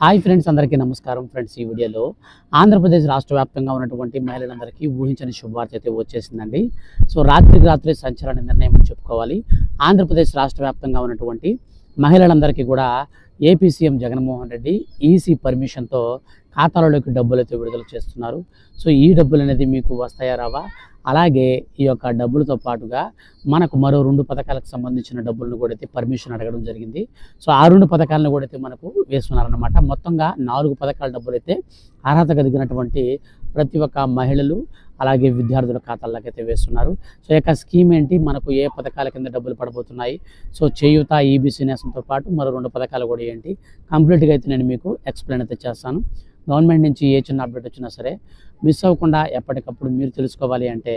Hi friends అందరికీ నమస్కారం friends ఈ వీడియోలో. ఆంధ్రప్రదేశ్ రాష్ట్ర వ్యాప్తంగా ఉన్నటువంటి మహిళలందరికీ ఊహించని శుభవార్త అయితే వచ్చేసిందండి. సో రాత్రికి రాత్రి సంచలన నిర్ణయం అని చెప్పుకోవాలి. ఆంధ్రప్రదేశ్ రాష్ట్ర వ్యాప్తంగా ఉన్నటువంటి మహిళలందరికీ కూడా AP CM Jaganmohan Reddy EC పర్మిషన్తో ఖాతాలలోకి డబ్బులు అయితే విడుదల చేస్తున్నారు. సో ఈ డబ్బులు అనేది మీకు వస్తాయా రావా? అలాగే ఈ యొక్క డబ్బులతో పాటుగా మనకు మరో రెండు పథకాలకు సంబంధించిన డబ్బులను కూడా అయితే పర్మిషన్ అడగడం జరిగింది. సో ఆ రెండు పథకాలను కూడా అయితే మనకు వేస్తున్నారనమాట మొత్తంగా నాలుగు పథకాల డబ్బులు అయితే అర్హత కలిగినటువంటి ప్రతి ఒక్క మహిళలు అలాగే విద్యార్థుల ఖాతాల్లోకి అయితే వేస్తున్నారు. సో యొక్క స్కీమ్ ఏంటి? మనకు ఏ పథకాల కింద డబ్బులు పడబోతున్నాయి? సో చేయూత ఈబీసీ నేసంతో పాటు మరో రెండు పథకాలు కూడా ఏంటి? కంప్లీట్గా అయితే నేను మీకు ఎక్స్ప్లెయిన్ అయితే చేస్తాను. గవర్నమెంట్ నుంచి ఏ చిన్న అప్డేట్ వచ్చినా సరే మిస్ అవ్వకుండా ఎప్పటికప్పుడు మీరు తెలుసుకోవాలి అంటే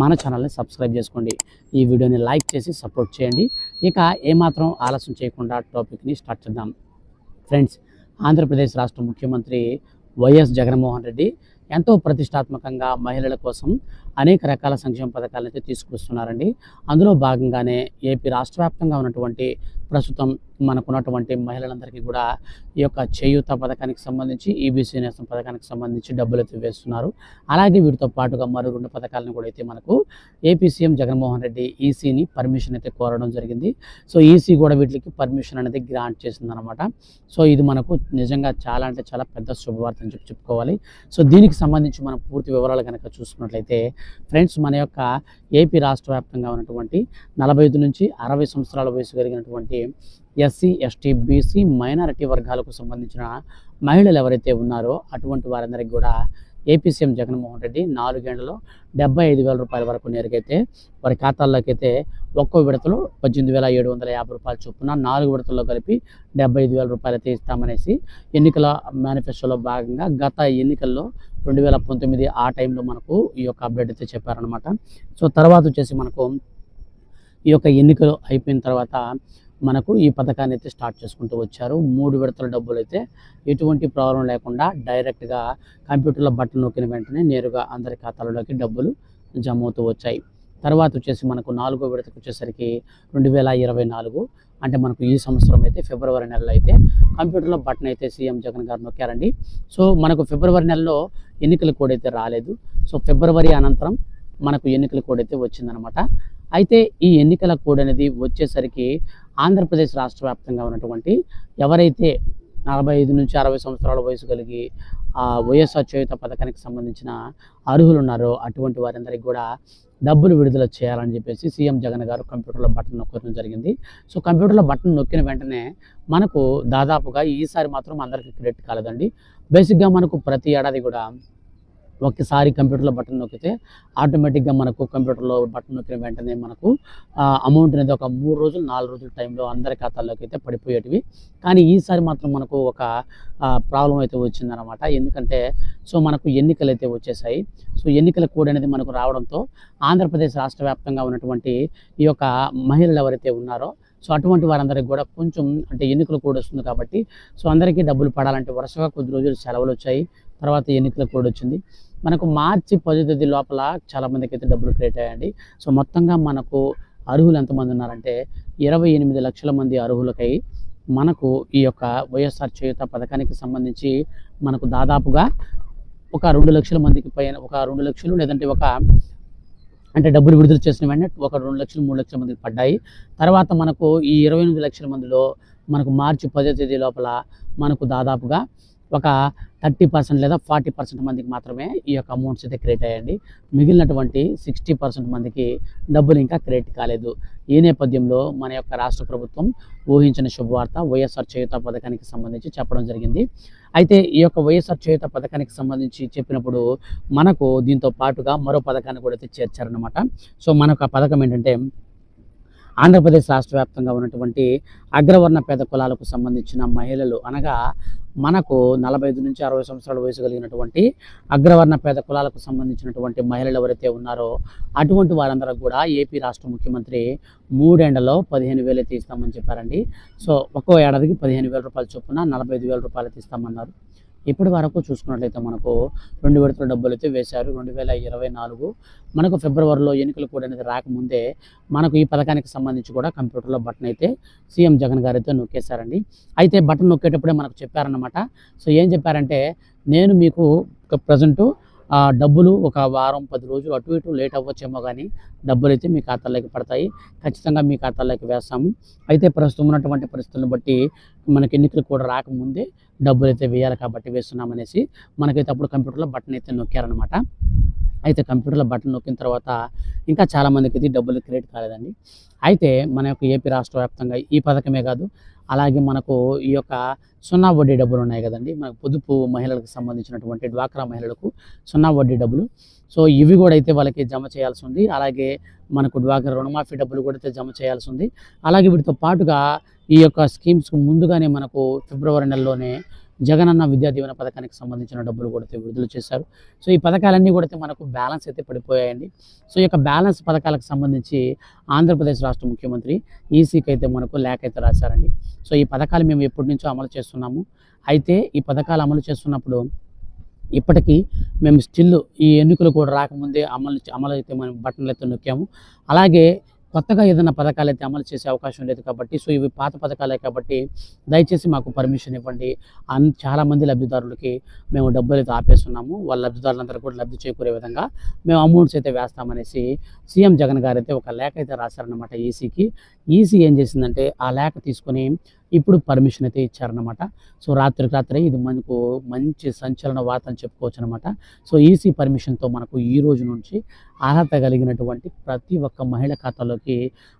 మన ఛానల్ని సబ్స్క్రైబ్ చేసుకోండి. ఈ వీడియోని లైక్ చేసి సపోర్ట్ చేయండి. ఇక ఏమాత్రం ఆలస్యం చేయకుండా టాపిక్ని స్టార్ట్ చేద్దాం. ఫ్రెండ్స్ ఆంధ్రప్రదేశ్ రాష్ట్ర ముఖ్యమంత్రి వైఎస్ జగన్మోహన్ రెడ్డి ఎంతో ప్రతిష్టాత్మకంగా మహిళల కోసం అనేక రకాల సంక్షేమ పథకాలను అయితే తీసుకొస్తున్నారండి అందులో భాగంగానే ఏపీ రాష్ట్ర వ్యాప్తంగా ఉన్నటువంటి ప్రస్తుతం మనకున్నటువంటి మహిళలందరికీ కూడా ఈ యొక్క చేయూత పథకానికి సంబంధించి ఈబీసీ నేసం పథకానికి సంబంధించి డబ్బులు అయితే వేస్తున్నారు. అలాగే వీటితో పాటుగా మరో రెండు పథకాలను కూడా అయితే మనకు ఏపీ సీఎం జగన్మోహన్ రెడ్డి ఈసీని పర్మిషన్ అయితే కోరడం జరిగింది. సో ఈసీ కూడా వీటికి పర్మిషన్ అనేది గ్రాంట్ చేసిందనమాట సో ఇది మనకు నిజంగా చాలా అంటే చాలా పెద్ద శుభవార్త అని చెప్పి చెప్పుకోవాలి. సో దీనికి సంబంధించి మనం పూర్తి వివరాలు కనుక చూసుకున్నట్లయితే ఫ్రెండ్స్ మన యొక్క ఏపీ రాష్ట్ర వ్యాప్తంగా ఉన్నటువంటి నలభై ఐదు నుంచి అరవై సంవత్సరాల వయసు కలిగినటువంటి ఎస్సీ ఎస్టీ బీసీ మైనారిటీ వర్గాలకు సంబంధించిన మహిళలు ఎవరైతే ఉన్నారో అటువంటి వారందరికీ కూడా ఏపీ సీఎం జగన్మోహన్ రెడ్డి నాలుగేళ్ళలో డెబ్బై ఐదు వేల రూపాయల వరకు నేరుగైతే వారి ఖాతాల్లోకి అయితే ఒక్కో విడతలో పద్దెనిమిది వేల ఏడు వందల యాభై రూపాయలు చొప్పున నాలుగు విడతల్లో కలిపి డెబ్బై ఐదు వేల రూపాయలు అయితే ఇస్తామనేసి ఎన్నికల మేనిఫెస్టోలో భాగంగా గత ఎన్నికల్లో రెండు వేల పంతొమ్మిది ఆ టైంలో మనకు ఈ యొక్క అప్డేట్ అయితే చెప్పారనమాట సో తర్వాత వచ్చేసి మనకు ఈ యొక్క ఎన్నికలు అయిపోయిన తర్వాత మనకు ఈ పథకాన్ని అయితే స్టార్ట్ చేసుకుంటూ వచ్చారు. మూడు విడతల డబ్బులు అయితే ఎటువంటి ప్రాబ్లం లేకుండా డైరెక్ట్గా కంప్యూటర్లో బట్టలు నొక్కిన వెంటనే నేరుగా అందరి ఖాతాలలోకి డబ్బులు జమ అవుతూ వచ్చాయి. తర్వాత వచ్చేసి మనకు నాలుగో విడతకు వచ్చేసరికి రెండు వేల ఇరవై నాలుగు అంటే మనకు ఈ సంవత్సరం అయితే ఫిబ్రవరి నెలలో అయితే కంప్యూటర్లో బటన్ అయితే సీఎం జగన్ గారు నొక్కారండి. సో మనకు ఫిబ్రవరి నెలలో ఎన్నికల కోడ్ అయితే రాలేదు. సో ఫిబ్రవరి అనంతరం మనకు ఎన్నికల కోడ్ అయితే వచ్చిందనమాట. అయితే ఈ ఎన్నికల కోడ్ అనేది వచ్చేసరికి ఆంధ్రప్రదేశ్ రాష్ట్ర వ్యాప్తంగా ఉన్నటువంటి ఎవరైతే నలభై ఐదు నుంచి అరవై సంవత్సరాల వయసు కలిగి ఆ వైఎస్ఆర్ చేయుత పథకానికి సంబంధించిన అర్హులు ఉన్నారో అటువంటి వారందరికీ కూడా డబ్బులు విడుదల చేయాలని చెప్పేసి సీఎం జగన్ గారు కంప్యూటర్లో బటన్ నొక్కడం జరిగింది. సో కంప్యూటర్లో బటన్ నొక్కిన వెంటనే మనకు దాదాపుగా ఈసారి మాత్రం అందరికీ క్రెడిట్ కాలేదండి. బేసిక్గా మనకు ప్రతి ఏడాది కూడా ఒక్కసారి కంప్యూటర్లో బటన్ నొక్కితే ఆటోమేటిక్గా మనకు కంప్యూటర్లో బటన్ నొక్కిన వెంటనే మనకు అమౌంట్ అనేది ఒక మూడు రోజులు నాలుగు రోజుల టైంలో అందరి ఖాతాల్లోకి అయితే పడిపోయేటివి. కానీ ఈసారి మాత్రం మనకు ఒక ప్రాబ్లం అయితే వచ్చిందనమాట ఎందుకంటే సో మనకు ఎన్నికలు అయితే వచ్చేసాయి. సో ఎన్నికల కోడ్ అనేది మనకు రావడంతో ఆంధ్రప్రదేశ్ రాష్ట్ర వ్యాప్తంగా ఉన్నటువంటి ఈ యొక్క మహిళలు ఎవరైతే ఉన్నారో సో అటువంటి వారందరికీ కూడా కొంచెం అంటే ఎన్నికల కూడా వస్తుంది కాబట్టి సో అందరికీ డబ్బులు పడాలంటే వరుసగా కొద్ది రోజులు సెలవులు వచ్చాయి. తర్వాత ఎన్నికల కోడ్ వచ్చింది. మనకు మార్చి పదో తేదీ లోపల చాలామందికి అయితే డబ్బులు క్రియేట్ అయ్యాయండి. సో మొత్తంగా మనకు అర్హులు ఎంతమంది ఉన్నారంటే ఇరవై ఎనిమిది లక్షల మంది అర్హులకై మనకు ఈ యొక్క వైఎస్ఆర్ చేయుత పథకానికి సంబంధించి మనకు దాదాపుగా ఒక రెండు లక్షల మందికి పైన ఒక రెండు లక్షలు లేదంటే ఒక అంటే డబ్బులు విడుదల చేసిన వెంటనే ఒక రెండు లక్షలు మూడు లక్షల మందికి పడ్డాయి. తర్వాత మనకు ఈ ఇరవై ఎనిమిది లక్షల మందిలో మనకు మార్చి పదో తేదీ లోపల మనకు దాదాపుగా ఒక థర్టీ పర్సెంట్ లేదా ఫార్టీ పర్సెంట్ మందికి మాత్రమే ఈ యొక్క అమౌంట్స్ అయితే క్రియేట్ అయ్యండి మిగిలినటువంటి సిక్స్టీ పర్సెంట్ మందికి డబ్బులు ఇంకా క్రియేట్ కాలేదు. ఈ నేపథ్యంలో మన యొక్క రాష్ట్ర ప్రభుత్వం ఊహించిన శుభవార్త వైఎస్ఆర్ చేయుత పథకానికి సంబంధించి చెప్పడం జరిగింది. అయితే ఈ యొక్క వైఎస్ఆర్ చేయుత పథకానికి సంబంధించి చెప్పినప్పుడు మనకు దీంతో పాటుగా మరో పథకాన్ని కూడా అయితే చేర్చారనమాట సో మనకు ఆ పథకం ఏంటంటే ఆంధ్రప్రదేశ్ రాష్ట్ర వ్యాప్తంగా ఉన్నటువంటి అగ్రవర్ణ పేద కులాలకు సంబంధించిన మహిళలు అనగా మనకు నలభై ఐదు నుంచి అరవై సంవత్సరాల వయసు కలిగినటువంటి అగ్రవర్ణ పేద కులాలకు సంబంధించినటువంటి మహిళలు ఎవరైతే ఉన్నారో అటువంటి వారందరూ కూడా ఏపీ రాష్ట్ర ముఖ్యమంత్రి మూడేండ్లలో పదిహేను వేలు తీస్తామని చెప్పారండి. సో ఒక్కో ఏడాదికి పదిహేను వేల రూపాయల చొప్పున నలభై ఐదు వేల రూపాయలు తీస్తామన్నారు. ఇప్పటి వరకు చూసుకున్నట్లయితే మనకు రెండు విడతల డబ్బులు అయితే వేశారు. రెండు వేల ఇరవై నాలుగు మనకు ఫిబ్రవరిలో ఎన్నికలు కూడా అనేది రాకముందే మనకు ఈ పథకానికి సంబంధించి కూడా కంప్యూటర్లో బటన్ అయితే సీఎం జగన్ గారు అయితే నొక్కేశారండి. అయితే బటన్ నొక్కేటప్పుడే మనకు చెప్పారన్నమాట. సో ఏం చెప్పారంటే నేను మీకు ప్రజెంటు ఆ డబ్బులు ఒక వారం పది రోజులు అటు ఇటు లేట్ అవ్వచ్చేమో కానీ డబ్బులు అయితే మీ ఖాతాలోకి పడతాయి. ఖచ్చితంగా మీ ఖాతాలోకి వేస్తాము. అయితే ప్రస్తుతం ఉన్నటువంటి పరిస్థితులను బట్టి మనకి ఎన్నికలు కూడా రాకముందే డబ్బులు అయితే వేయాలి కాబట్టి వేస్తున్నాం అనేసి మనకైతే అప్పుడు కంప్యూటర్లో బటన్ అయితే నొక్కారనమాట అయితే కంప్యూటర్లో బటన్ నొక్కిన తర్వాత ఇంకా చాలామందికి ఇది డబ్బులు క్రియేట్ కాలేదండి. అయితే మన యొక్క ఏపీ రాష్ట్ర వ్యాప్తంగా ఈ పథకమే కాదు అలాగే మనకు ఈ యొక్క సున్నా వడ్డీ డబ్బులు ఉన్నాయి కదండి. మనకు పొదుపు మహిళలకు సంబంధించినటువంటి డ్వాక్రా మహిళలకు సున్నా వడ్డీ డబ్బులు. సో ఇవి కూడా అయితే వాళ్ళకి జమ చేయాల్సి ఉంది. అలాగే మనకు డ్వాక్రా రుణమాఫీ డబ్బులు కూడా అయితే జమ చేయాల్సి ఉంది. అలాగే వీటితో పాటుగా ఈ యొక్క స్కీమ్స్కు ముందుగానే మనకు ఫిబ్రవరి నెలలోనే జగనన్న విద్యా దీవెన పథకానికి సంబంధించిన డబ్బులు కూడా అయితే విడుదల చేశారు. సో ఈ పథకాలన్నీ కూడా అయితే మనకు బ్యాలెన్స్ అయితే పడిపోయాయండి. సో ఈ యొక్క బ్యాలెన్స్ పథకాలకు సంబంధించి ఆంధ్రప్రదేశ్ రాష్ట్ర ముఖ్యమంత్రి ఈసీకి అయితే మనకు లేఖ అయితే రాశారండి. సో ఈ పథకాలు మేము ఎప్పటి నుంచో అమలు చేస్తున్నాము. అయితే ఈ పథకాలు అమలు చేస్తున్నప్పుడు ఇప్పటికీ మేము స్టిల్ ఈ ఎన్నికలు కూడా రాకముందే అమలు అమలు అయితే మనం బట్టన్లు అయితే నొక్కాము. అలాగే కొత్తగా ఏదైనా పథకాలు అయితే అమలు చేసే అవకాశం లేదు కాబట్టి సో ఇవి పాత పథకాలే కాబట్టి దయచేసి మాకు పర్మిషన్ ఇవ్వండి. అన్ చాలామంది లబ్ధిదారులకి మేము డబ్బులు అయితే ఆపేస్తున్నాము. వాళ్ళ లబ్ధిదారులందరూ కూడా లబ్ధి చేకూరే విధంగా మేము అమౌంట్స్ అయితే వేస్తామనేసి సీఎం జగన్ గారు అయితే ఒక లేఖ అయితే రాశారనమాట ఈసీకి ఈసీ ఏం చేసిందంటే ఆ లేఖ తీసుకొని ఇప్పుడు పర్మిషన్ అయితే ఇచ్చారనమాట సో రాత్రికి రాత్రి ఇది మనకు మంచి సంచలన వార్త అని చెప్పుకోవచ్చు అనమాట సో ఈసీ పర్మిషన్తో మనకు ఈ రోజు నుంచి అర్హత కలిగినటువంటి ప్రతి ఒక్క మహిళ ఖాతాలోకి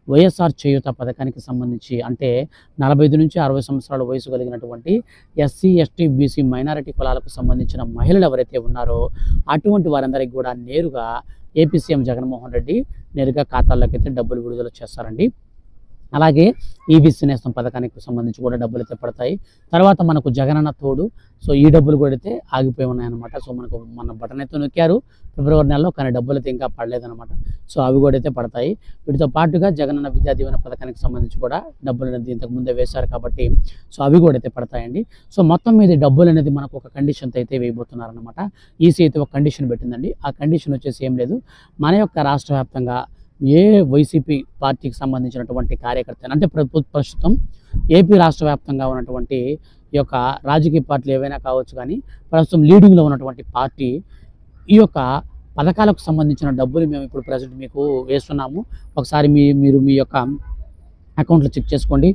వైఎస్ఆర్ చేయూత పథకానికి సంబంధించి అంటే నలభై ఐదు నుంచి అరవై సంవత్సరాల వయసు కలిగినటువంటి ఎస్సీ ఎస్టీ బీసీ మైనారిటీ కులాలకు సంబంధించిన మహిళలు ఎవరైతే ఉన్నారో అటువంటి వారందరికీ కూడా నేరుగా ఏపీ సీఎం జగన్మోహన్ రెడ్డి నేరుగా ఖాతాల్లోకి అయితే డబ్బులు విడుదల చేస్తారండి. అలాగే ఈబీసీ నేస్తం పథకానికి సంబంధించి కూడా డబ్బులు అయితే పడతాయి. తర్వాత మనకు జగనన్న తోడు సో ఈ డబ్బులు కూడా అయితే ఆగిపోయి ఉన్నాయన్నమాట. సో మనకు మన బటన్ అయితే నొక్కారు ఫిబ్రవరి నెలలో కానీ డబ్బులు అయితే ఇంకా పడలేదన్నమాట. సో అవి కూడా అయితే పడతాయి. వీటితో పాటుగా జగనన్న విద్యా దీవెన పథకానికి సంబంధించి కూడా డబ్బులు అనేది ఇంతకు ముందే వేశారు కాబట్టి సో అవి కూడా అయితే పడతాయండి. సో మొత్తం మీద డబ్బులు అనేది మనకు ఒక కండిషన్తో అయితే వేయబోతున్నారనమాట ఈసీ అయితే ఒక కండిషన్ పెట్టిందండి. ఆ కండిషన్ వచ్చేసి ఏం లేదు. మన యొక్క రాష్ట్ర వ్యాప్తంగా ఏ వైసీపీ పార్టీకి సంబంధించినటువంటి కార్యకర్త అంటే ప్రస్తుతం ఏపీ రాష్ట్ర వ్యాప్తంగా ఉన్నటువంటి ఈ యొక్క రాజకీయ పార్టీలు ఏవైనా కావచ్చు కానీ ప్రస్తుతం లీడింగ్లో ఉన్నటువంటి పార్టీ ఈ యొక్క పథకాలకు సంబంధించిన డబ్బులు మేము ఇప్పుడు ప్రజెంట్ మీకు వేస్తున్నాము. ఒకసారి మీ మీరు మీ యొక్క అకౌంట్లో చెక్ చేసుకోండి.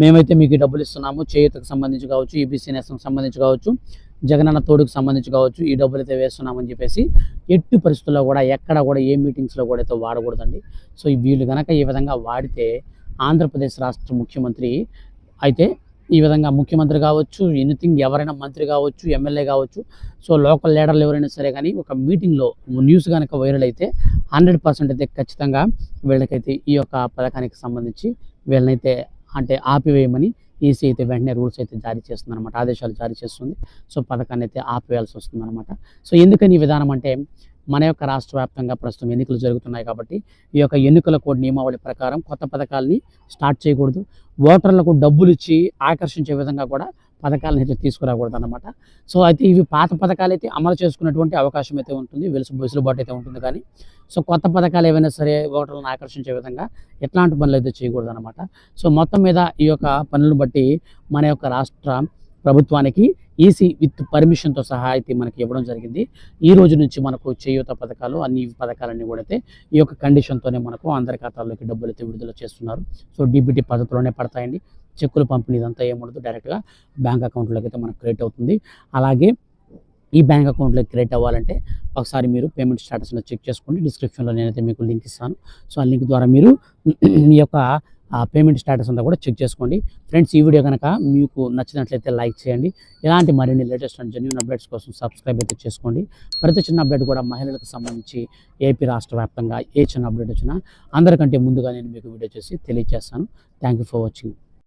మేమైతే మీకు ఈ డబ్బులు ఇస్తున్నాము. చేయూతకు సంబంధించి కావచ్చు ఈబీసీ నేస్తంకి సంబంధించి కావచ్చు. జగనన్న తోడుకు సంబంధించి కావచ్చు ఈ డబ్బులు అయితే వేస్తున్నామని చెప్పేసి ఎట్టి పరిస్థితుల్లో కూడా ఎక్కడ కూడా ఏ మీటింగ్స్లో కూడా అయితే వాడకూడదండి. సో వీళ్ళు కనుక ఈ విధంగా వాడితే ఆంధ్రప్రదేశ్ రాష్ట్ర ముఖ్యమంత్రి అయితే ఈ విధంగా ముఖ్యమంత్రి కావచ్చు ఎనీథింగ్ ఎవరైనా మంత్రి కావచ్చు ఎమ్మెల్యే కావచ్చు సో లోకల్ లీడర్లు ఎవరైనా సరే కానీ ఒక మీటింగ్లో న్యూస్ కనుక వైరల్ అయితే హండ్రెడ్ పర్సెంట్ అయితే ఖచ్చితంగా వీళ్ళకైతే ఈ యొక్క పథకానికి సంబంధించి వీళ్ళనైతే అంటే ఆపివేయమని ఈసీ అయితే వెంటనే రూల్స్ అయితే జారీ చేస్తుంది అనమాట ఆదేశాలు జారీ చేస్తుంది. సో పథకాన్ని అయితే ఆపివేయాల్సి వస్తుందన్నమాట. సో ఎందుకని ఈ విధానం అంటే మన యొక్క రాష్ట్ర వ్యాప్తంగా ప్రస్తుతం ఎన్నికలు జరుగుతున్నాయి కాబట్టి ఈ యొక్క ఎన్నికల కోడ్ నియమావళి ప్రకారం కొత్త పథకాలని స్టార్ట్ చేయకూడదు. ఓటర్లకు డబ్బులు ఇచ్చి ఆకర్షించే విధంగా కూడా పథకాలను అయితే తీసుకురాకూడదు అనమాట సో అయితే ఇవి పాత పథకాలు అయితే అమలు చేసుకునేటువంటి అవకాశం అయితే ఉంటుంది. వెలుసు వెసులుబాటు అయితే ఉంటుంది కానీ సో కొత్త పథకాలు ఏవైనా సరే ఓటర్లను ఆకర్షించే విధంగా ఎట్లాంటి పనులు అయితే చేయకూడదు అనమాట సో మొత్తం మీద ఈ యొక్క పనులను బట్టి మన యొక్క రాష్ట్ర ప్రభుత్వానికి ఈసీ విత్ పర్మిషన్తో సహా అయితే మనకి ఇవ్వడం జరిగింది. ఈ రోజు నుంచి మనకు చేయూత పథకాలు అన్ని పథకాలన్నీ కూడా అయితే ఈ యొక్క కండిషన్తోనే మనకు అందరి ఖాతాల్లోకి డబ్బులు అయితే విడుదల చేస్తున్నారు. సో డీబీటీ పద్ధతిలోనే పడతాయండి. చెక్కులు పంపిణీ ఇదంతా ఏముండదు డైరెక్ట్గా బ్యాంక్ అకౌంట్లోకి అయితే మనకు క్రియేట్ అవుతుంది. అలాగే ఈ బ్యాంక్ అకౌంట్లో క్రియేట్ అవ్వాలంటే ఒకసారి మీరు పేమెంట్ స్టేటస్లో చెక్ చేసుకోండి. డిస్క్రిప్షన్లో నేనైతే మీకు లింక్ ఇస్తాను. సో ఆ లింక్ ద్వారా మీరు మీ యొక్క పేమెంట్ స్టేటస్ అంతా కూడా చెక్ చేసుకోండి. ఫ్రెండ్స్ ఈ వీడియో కనుక మీకు నచ్చినట్లయితే లైక్ చేయండి. ఇలాంటి మరిన్ని లేటెస్ట్ అండ్ జెన్యున్ అప్డేట్స్ కోసం సబ్స్క్రైబ్ అయితే చేసుకోండి. ప్రతి చిన్న అప్డేట్ కూడా మహిళలకు సంబంధించి ఏపీ రాష్ట్ర వ్యాప్తంగా ఏ చిన్న అప్డేట్ వచ్చినా అందరికంటే ముందుగా నేను మీకు వీడియో చేసి తెలియజేస్తాను. Thank you for watching.